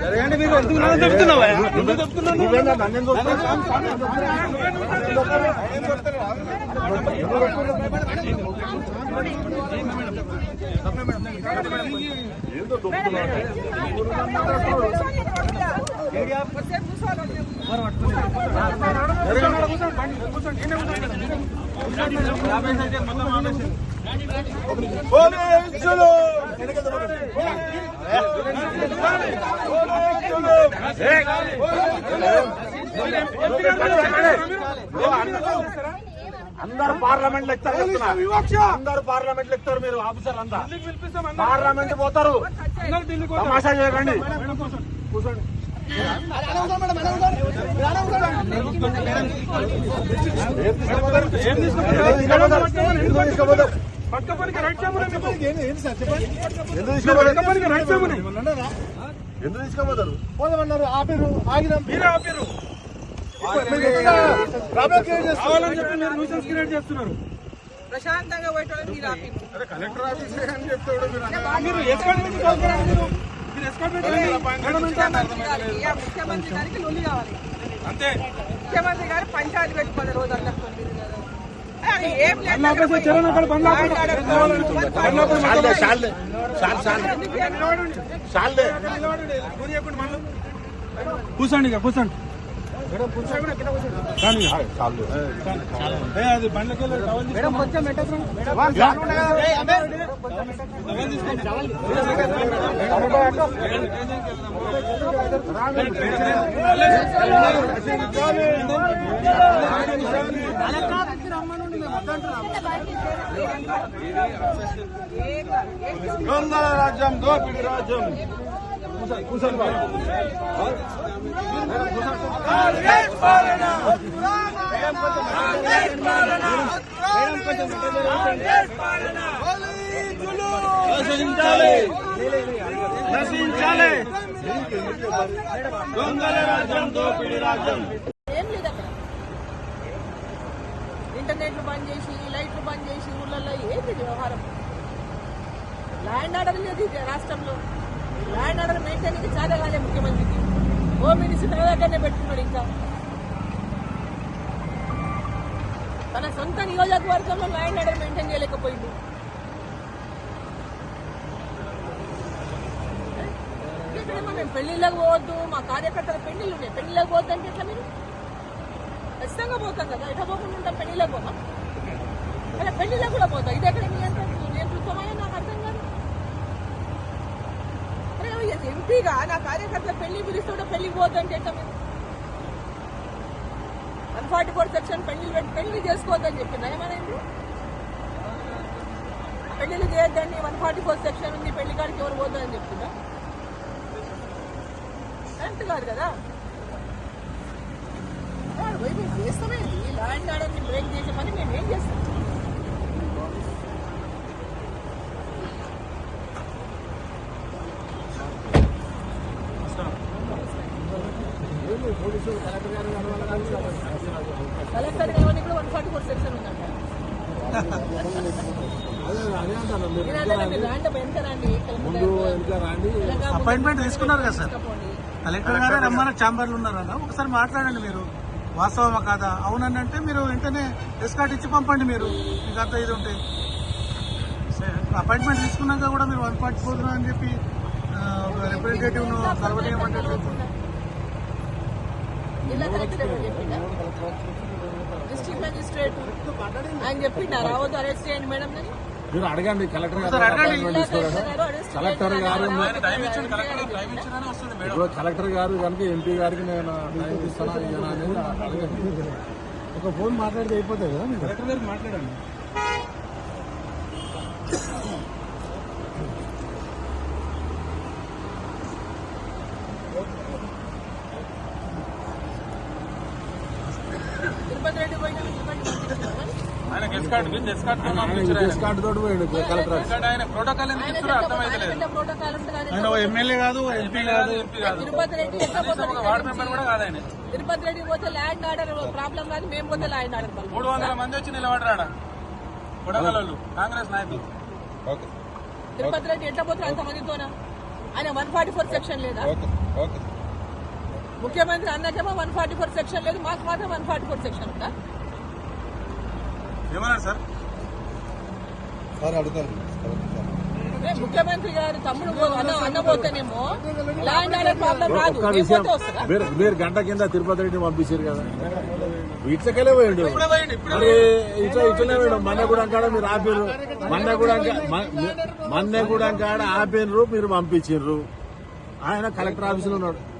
జరగండి మీరు ఎందుకు నన్ను చెప్తున్నావా ఎందుకు చెప్తున్నాను పోలీసులు అందరు పార్లమెంట్ లెక్తారు అందరు పార్లమెంట్ లెక్తారు మీరు ఆఫీసర్ అంతా. పార్లమెంట్ పోతారు. తమాషా చేయకండి. కూర్చోండి. ఏం తీసుకుపోతారు? ఎందుకు తీసుకుపోతారు? ఎందుకు తీసుకుపోతారు? ఎందుకు తీసుకుపోతారు పోదామన్నారు ఆపిరు ఆగినాం మీరే ఆపారు ప్రాబ్లం క్రియేట్ చేస్తారు కావాలని చెప్పి మీరు న్యూసెన్స్ క్రియేట్ చేస్తున్నారు ప్రశాంతంగా పోయేటోళ్ళని మీరు ఆపిండ్రు. అరే కలెక్టర్ ఆఫీస్ అని చెప్తాడు మీరు ఎస్కాట్ నుంచి ముఖ్యమంత్రి గారికి, లొల్లి కావాలి అంతే ముఖ్యమంత్రి గారు పంచాయతీ పెట్టుకోవాలి రోజు అందరితో కూర్చోండి కూర్చోండి కానీ ఇక. చాలు ఏ, అది బండ్లకి వెళ్ళి టవల్ తీసుకో. టవల్ తీసుకోండి. దొంగల రాజ్యం దోపిడి రాజ్యం నశించాలి నశించాలి దొంగల రాజ్యం దోపిడి రాజ్యం ఇంటర్నెట్లు బంద్ చేసి లైట్లు బంద్ చేసి ఊళ్ళల్లో ఏంది వ్యవహారం? ల్యాండ్ ఆర్డర్ లేదు రాష్ట్రంలో. ల్యాండ్ ఆర్డర్ మెయింటైన్ చాలా కాలే ముఖ్యమంత్రికి హోమ్ మినిస్టర్ తన దగ్గరనే పెట్టుకున్నాడు ఇంకా. తన సొంత నియోజకవర్గంలో ల్యాండ్ ఆర్డర్ మెయింటైన్ చేయలేకపోయింది. ఇక్కడేమో మేము పెళ్ళిళ్ళకి పోవద్దు మా కార్యకర్తల పెళ్ళిళ్ళు ఉన్నాయి. పెళ్ళిళ్ళకి పోవద్దు అంటే ఎట్లా మీరు? ఖచ్చితంగా పోతాం కదా. ఎట్లా పోకుండా ఉంటాం? పెళ్ళిళ్ళకి పోతాం. అలా పెళ్ళిళ్ళకి కూడా పోతాం. ఇది ఎక్కడ నియంత్రణ నియంతృత్వమని అరే ఎంపీగా? నా కార్యకర్తల పెళ్ళి పిలుస్తుంటే పెళ్ళికి పోద్దని అంటే వన్ ఫార్టీ ఫోర్ సెక్షన్ పెళ్ళి పెళ్ళి చేసుకోవద్దని చెప్పింది ఏమైనా పెళ్ళిళ్ళు చేయొద్దండి వన్ ఫార్టీ ఫోర్ సెక్షన్ ఉంది పెళ్ళి కాడికి ఎవరు పోద్దని చెప్తుందా కరెక్ట్ కాదు కదా? వాడు పోయి మేము చేస్తామే ఈ ల్యాండ్ ఆర్డర్ని బ్రేక్ చేసే పని మేము ఏం చేస్తాం? కలెక్టర్ కలవని కూడా వన్ ఫార్టీ ఫోర్ సెక్షన్ ఉందంట అపాయింట్మెంట్ తీసుకున్నారు కదా సార్. కలెక్టర్ గారే రమ్మన్న ఛాంబర్లు ఉన్నారన్న ఒకసారి మాట్లాడండి మీరు. వాస్తవమా కాదా? అవునని అంటే మీరు వెంటనే ఎస్కాట్ ఇచ్చి పంపండి మీరు. మీకు అంత ఇది ఉంటే. అపాయింట్మెంట్ తీసుకున్నాక కూడా మీరు వన్ పాయింట్ ఫోర్ అని చెప్పి రిప్రజెంటేటివ్ను కలవనీయమంటే జిల్లా కలెక్టర్ ఎవరు చెప్పిందా డిస్ట్రిక్ట్ మెజిస్ట్రేట్ ఆయన చెప్పిండా రావద్దు అరెస్ట్ చేయండి మేడం అని మీరు అడగండి కలెక్టర్ కలెక్టర్ గారు ఇప్పుడు కలెక్టర్ గారు కనుక ఎంపీ గారికి నేను ఒక ఫోన్ మాట్లాడితే అయిపోతుంది కదా కలెక్టర్ గారికి మాట్లాడండి. తోటి పోయాడు కలెక్టర్. ఆయన ప్రోటోకాల్ ఎందుకు ఇస్తారో అర్థమైతలేదు ప్రోటోకాల్ ఉంటుంది ఎమ్మెల్యే కాదు ఎంపీ కాదు తిరుపతి రెడ్డి ఎట్లా కనీసం ఒక పోతాడు? వార్డు మెంబర్ కూడా కాదు ఆయన. తిరుపతి రెడ్డి పోతే ల్యాండ్ ఆర్డర్ ప్రాబ్లం కాదు మేము పోతే ల్యాండ్ ఆర్డర్ ప్రాబ్లం. మూడు వందల మంది వచ్చి నిలబడరాడ? కొడగలలు కాంగ్రెస్ నాయకులు. తిరుపతి రెడ్డి ఎట్లా పోతారు అంతమందితోనా ఆయన వన్ ఫార్టీ ఫోర్ సెక్షన్ లేదా? ముఖ్యమంత్రి అన్నకేమో వన్ ఫార్టీ ఫోర్ సెక్షన్ లేదు మాకు మాత్రం వన్ ఫార్టీ ఫోర్ సెక్షన్ ఉందా? ఏమన్నారు సార్? ఏ, ముఖ్యమంత్రి గారు తమ్ముడు ల్యాండ్ ఆర్డర్ ప్రాబ్లం రాదు. మీరు మీరు గంట కింద తిరుపతి రెడ్డిని పంపించారు కదా. ఇట్లకెళ్ళే పోయిండు. మరి ఇట్లా ఇట్లనే పోయిండు. మన్నెగూడెం కాడ మీరు ఆపిర్రు. మన్నెగూడెం కా- మ- మ- మన్నెగూడెం కాడ ఆపిర్రు మీరు పంపించారు. ఆయన కలెక్టర్ ఆఫీసులో ఉన్నాడు.